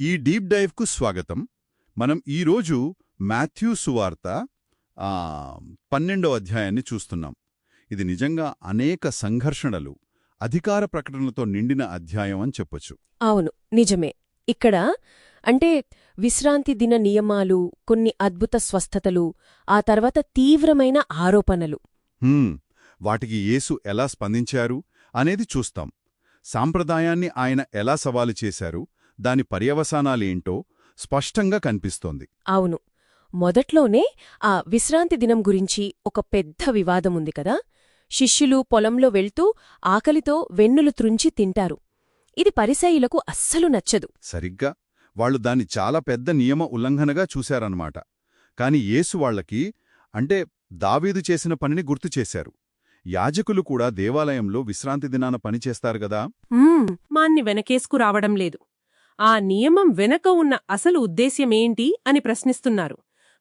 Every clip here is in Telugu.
ఈ డీప్ డైవ్కు స్వాగతం. మనం ఈరోజు మాథ్యూ సువార్త ఆ, పన్నెండవ అధ్యాయాన్ని చూస్తున్నాం. ఇది నిజంగా అనేక సంఘర్షణలు అధికార ప్రకటనలతో నిండిన అధ్యాయం అని చెప్పొచ్చు. అవును నిజమే. ఇక్కడ అంటే విశ్రాంతి దిన నియమాలు కొన్ని అద్భుత స్వస్థతలు ఆ తర్వాత తీవ్రమైన ఆరోపణలు. వాటికి యేసు ఎలా స్పందించారు అనేది చూస్తాం. సాంప్రదాయాన్ని ఆయన ఎలా సవాలు చేశారు దాని పర్యవసానాలేంటో స్పష్టంగా కనిపిస్తోంది. అవును మొదట్లోనే ఆ విశ్రాంతి దినం గురించి ఒక పెద్ద వివాదముంది కదా. శిష్యులు పొలంలో వెళ్తూ ఆకలితో వెన్నులు త్రుంచి తింటారు. ఇది పరిసయులకు అస్సలు నచ్చదు. సరిగ్గా. వాళ్ళు దాన్ని చాలా పెద్ద నియమ ఉల్లంఘనగా చూశారన్నమాట. కాని యేసు వాళ్ళకి అంటే దావీదు చేసిన పనిని గుర్తు చేశారు. యాజకులు కూడా దేవాలయంలో విశ్రాంతి దినాన పనిచేస్తారు గదా మాన్ని వెనకేసుకు రావడం లేదు. ఆ నియమం వెనక ఉన్న అసలు ఉద్దేశ్యమేంటి అని ప్రశ్నిస్తున్నారు.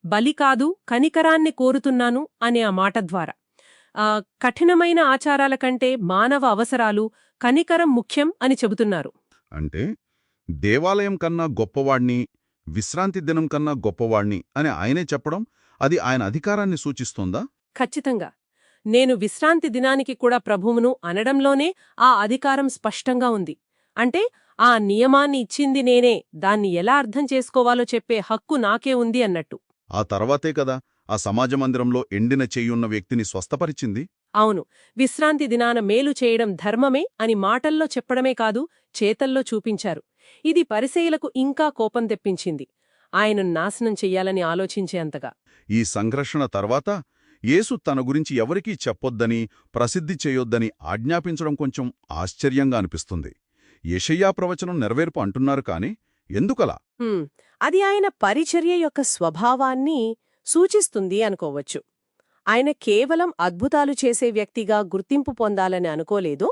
బలి కాదు కనికరాన్ని కోరుతున్నాను అనే ఆ మాట ద్వారా. ఆ కఠినమైన ఆచారాల కంటే మానవ అవసరాలు కనికరం ముఖ్యం అని చెబుతున్నారు. అంటే దేవాలయం కన్నా గొప్పవాణ్ణి విశ్రాంతి దినం కన్నా గొప్పవాణ్ణి అని ఆయనే చెప్పడం అది ఆయన అధికారాన్ని సూచిస్తోందా? ఖచ్చితంగా. నేను విశ్రాంతి దినానికి కూడా ప్రభువును అనడంలోనే ఆ అధికారం స్పష్టంగా ఉంది. అంటే ఆ నియమాన్ని ఇచ్చింది నేనే దాన్ని ఎలా అర్థం చేసుకోవాలో చెప్పే హక్కు నాకే ఉంది అన్నట్టు. ఆ తర్వాతే కదా ఆ సమాజ మందిరంలో ఎండిన చెయ్యున్న వ్యక్తిని స్వస్థపరిచింది? అవును. విశ్రాంతి దినాన మేలు చేయడం ధర్మమే అని మాటల్లో చెప్పడమే కాదు చేతల్లో చూపించారు. ఇది పరిసేయులకు ఇంకా కోపం తెప్పించింది. ఆయనను నాశనం చెయ్యాలని ఆలోచించేంతగా. ఈ సంఘర్షణ తర్వాత యేసు తన గురించి ఎవరికీ చెప్పొద్దని ప్రసిద్ధి చేయొద్దని ఆజ్ఞాపించడం కొంచెం ఆశ్చర్యంగా అనిపిస్తుంది. యెషయ్యా ప్రవచనం నెరవేర్పు అంటున్నారు కాని ఎందుకలా? అది ఆయన పరిచర్య యొక్క స్వభావాన్ని సూచిస్తుంది అనుకోవచ్చు. ఆయన కేవలం అద్భుతాలు చేసే వ్యక్తిగా గుర్తింపు పొందాలని అనుకోలేదు.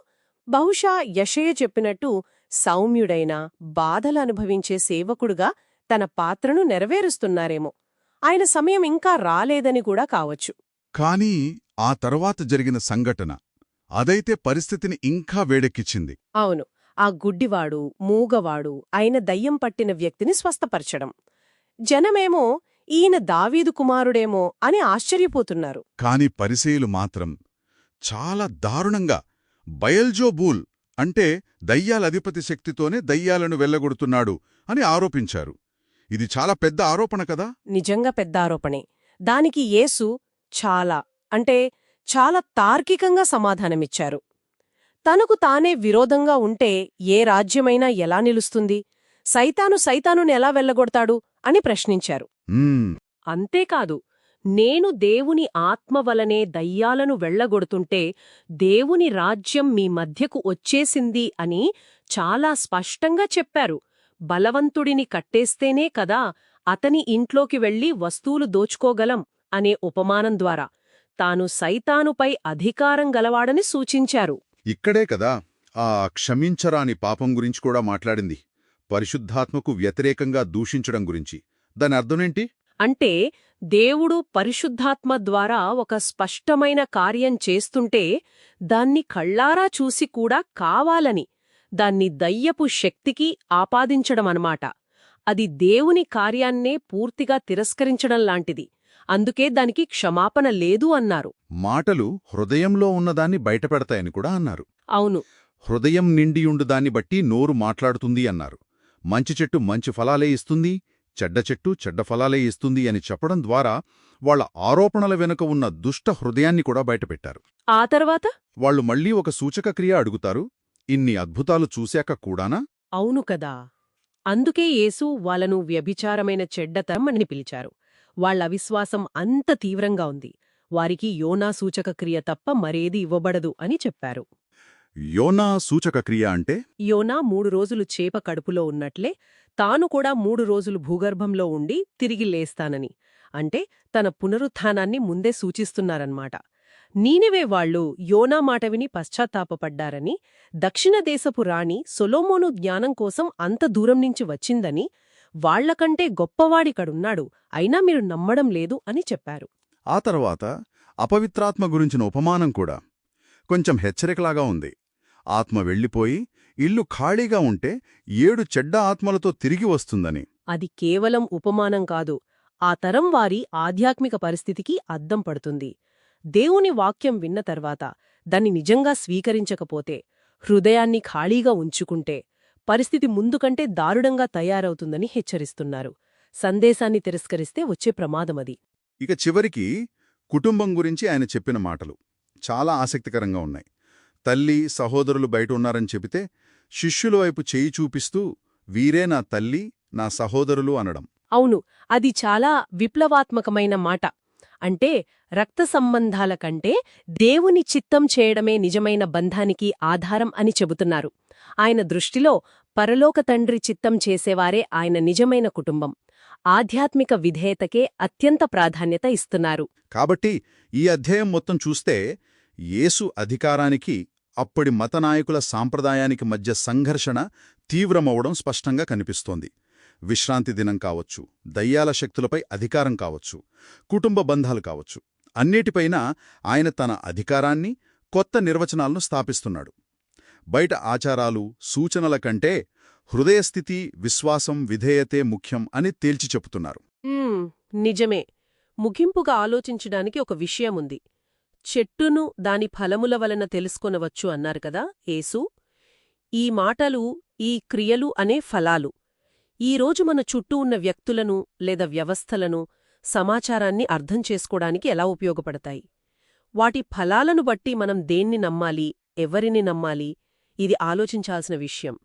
బహుశా యషయ చెప్పినట్టు సౌమ్యుడైన బాధలు అనుభవించే సేవకుడుగా తన పాత్రను నెరవేరుస్తున్నారేమో. ఆయన సమయం ఇంకా రాలేదని కూడా కావచ్చు. కానీ ఆ తర్వాత జరిగిన సంఘటన అదైతే పరిస్థితిని ఇంకా వేడెక్కించింది అవును. ఆ గుడ్డివాడు మూగవాడు ఆయన దయ్యం పట్టిన వ్యక్తిని స్వస్థపరచడం. జనమేమో ఈయన దావీదు కుమారుడేమో అని ఆశ్చర్యపోతున్నారు. కాని పరిసేయులు మాత్రం చాలా దారుణంగా బయల్జోబూల్ అంటే దయ్యాలధిపతి శక్తితోనే దయ్యాలను వెళ్ళగొడుతున్నాడు అని ఆరోపించారు. ఇది చాలా పెద్ద ఆరోపణ కదా? నిజంగా పెద్ద ఆరోపణే. దానికి యేసు చాలా అంటే చాలా తార్కికంగా సమాధానమిచ్చారు. తనకు తానే విరోధంగా ఉంటే ఏ రాజ్యమైనా ఎలా నిలుస్తుంది? సైతాను సైతానుని ఎలా వెళ్ళగొడతాడు? అని ప్రశ్నించారు. అంతేకాదు నేను దేవుని ఆత్మ వలనే దయ్యాలను వెళ్ళగొడుతుంటే దేవుని రాజ్యం మీ మధ్యకు వచ్చేసింది అని చాలా స్పష్టంగా చెప్పారు. బలవంతుడిని కట్టేస్తేనే కదా అతని ఇంట్లోకి వెళ్ళి వస్తువులు దోచుకోగలం అనే ఉపమానం ద్వారా. తాను సైతానుపై అధికారం గలవాడని సూచించారు. ఇక్కడే కదా ఆ క్షమించరాని పాపం గురించి కూడా మాట్లాడింది. పరిశుద్ధాత్మకు వ్యతిరేకంగా దూషించడం గురించి. దాని అర్థమేంటి? అంటే దేవుడు పరిశుద్ధాత్మ ద్వారా ఒక స్పష్టమైన కార్యం చేస్తుంటే దాన్ని కళ్ళారా చూసి కూడా కావాలని దాన్ని దయ్యపు శక్తికి ఆపాదించడమనమాట. అది దేవుని కార్యాన్నే పూర్తిగా తిరస్కరించడం లాంటిది. అందుకే దానికి క్షమాపణ లేదు అన్నారు. మాటలు హృదయంలో ఉన్నదాన్ని బయటపెడతాయని కూడా అన్నారు. అవును. హృదయం నిండియుండు దాన్ని బట్టి నోరు మాట్లాడుతుంది అన్నారు. మంచి చెట్టు మంచి ఫలాలే ఇస్తుంది చెడ్డ చెట్టు చెడ్డ ఫలాలే ఇస్తుంది అని చెప్పడం ద్వారా వాళ్ళ ఆరోపణల వెనుక ఉన్న దుష్ట హృదయాన్ని కూడా బయటపెట్టారు. ఆ తర్వాత? వాళ్ళు మళ్ళీ ఒక సూచక క్రియ అడుగుతారు ఇన్ని అద్భుతాలు చూశాక కూడానా? అవును కదా. అందుకే యేసు వాళ్ళను వ్యభిచారమైన చెడ్డతరం అని పిలిచారు. వాళ్ళ అవిశ్వాసం అంత తీవ్రంగా ఉంది. వారికి యోనా సూచక క్రియ తప్ప మరేది ఇవ్వబడదు అని చెప్పారు. యోనా సూచక క్రియ అంటే? యోనా మూడు రోజులు చేప కడుపులో ఉన్నట్లే తాను కూడా మూడు రోజులు భూగర్భంలో ఉండి తిరిగి లేస్తానని. అంటే తన పునరుత్థానాన్ని ముందే సూచిస్తున్నారన్నమాట. నీనెవే వాళ్ళు యోనా మాట విని పశ్చాత్తాపపడ్డారని దక్షిణ దేశపు రాణి సొలోమోను జ్ఞానం కోసం అంత దూరం నుంచి వచ్చిందని వాళ్ళకంటే గొప్పవాడికడున్నాడు అయినా మీరు నమ్మడం లేదు అని చెప్పారు. ఆ తర్వాత అపవిత్రాత్మ గురించిన ఉపమానం కూడా కొంచెం హెచ్చరికలాగా ఉంది. ఆత్మ వెళ్ళిపోయి ఇల్లు ఖాళీగా ఉంటే ఏడు చెడ్డ ఆత్మలతో తిరిగి వస్తుందని. అది కేవలం ఉపమానం కాదు ఆ తరం వారి ఆధ్యాత్మిక పరిస్థితికి అద్దం పడుతుంది. దేవుని వాక్యం విన్న తర్వాత దాన్ని నిజంగా స్వీకరించకపోతే హృదయాన్ని ఖాళీగా ఉంచుకుంటే పరిస్థితి ముందుకంటే దారుణంగా తయారవుతుందని హెచ్చరిస్తున్నారు. సందేశాన్ని తిరస్కరిస్తే వచ్చే ప్రమాదమది ఇక చివరికి కుటుంబం గురించి ఆయన చెప్పిన మాటలు చాలా ఆసక్తికరంగా ఉన్నాయి. తల్లి సహోదరులు బయట ఉన్నారని చెబితే శిష్యుల వైపు చేయి చూపిస్తూ వీరే నా తల్లి నా సహోదరులు అనడం. అవును అది చాలా విప్లవాత్మకమైన మాట. అంటే రక్త సంబంధాల కంటే దేవుని చిత్తం చేయడమే నిజమైన బంధానికి ఆధారం అని చెబుతున్నారు. ఆయన దృష్టిలో పరలోక తండ్రి చిత్తం చేసేవారే ఆయన నిజమైన కుటుంబం. ఆధ్యాత్మిక విధేయతకే అత్యంత ప్రాధాన్యత ఇస్తున్నారు. కాబట్టి ఈ అధ్యాయం మొత్తం చూస్తే యేసు అధికారానికి అప్పటి మతనాయకుల సాంప్రదాయానికి మధ్య సంఘర్షణ తీవ్రమవడం స్పష్టంగా కనిపిస్తోంది. విశ్రాంతి దినం కావచ్చు దయ్యాల శక్తులపై అధికారం కావచ్చు కుటుంబ బంధాలు కావచ్చు అన్నిటిపైన ఆయన తన అధికారాన్ని కొత్త నిర్వచనాలను స్థాపిస్తున్నాడు. బయట ఆచారాలు సూచనల కంటే హృదయస్థితి విశ్వాసం విధేయతే ముఖ్యం అని తేల్చి చెబుతున్నారు. నిజమే. ముగింపుగా ఆలోచించడానికి ఒక విషయముంది. చెట్టును దాని ఫలముల వలన తెలుసుకొనవచ్చు అన్నారు కదా ఏసు ఈ మాటలు ఈ క్రియలు అనే ఫలాలు. ఈరోజు మన చుట్టూ ఉన్న వ్యక్తులను లేదా వ్యవస్థలను సమాచారాన్ని అర్థం చేసుకోవడానికి ఎలా ఉపయోగపడతాయి? వాటి ఫలాలను బట్టి మనం దేన్ని నమ్మాలి ఎవరిని నమ్మాలి ఇది ఆలోచించాల్సిన విషయం.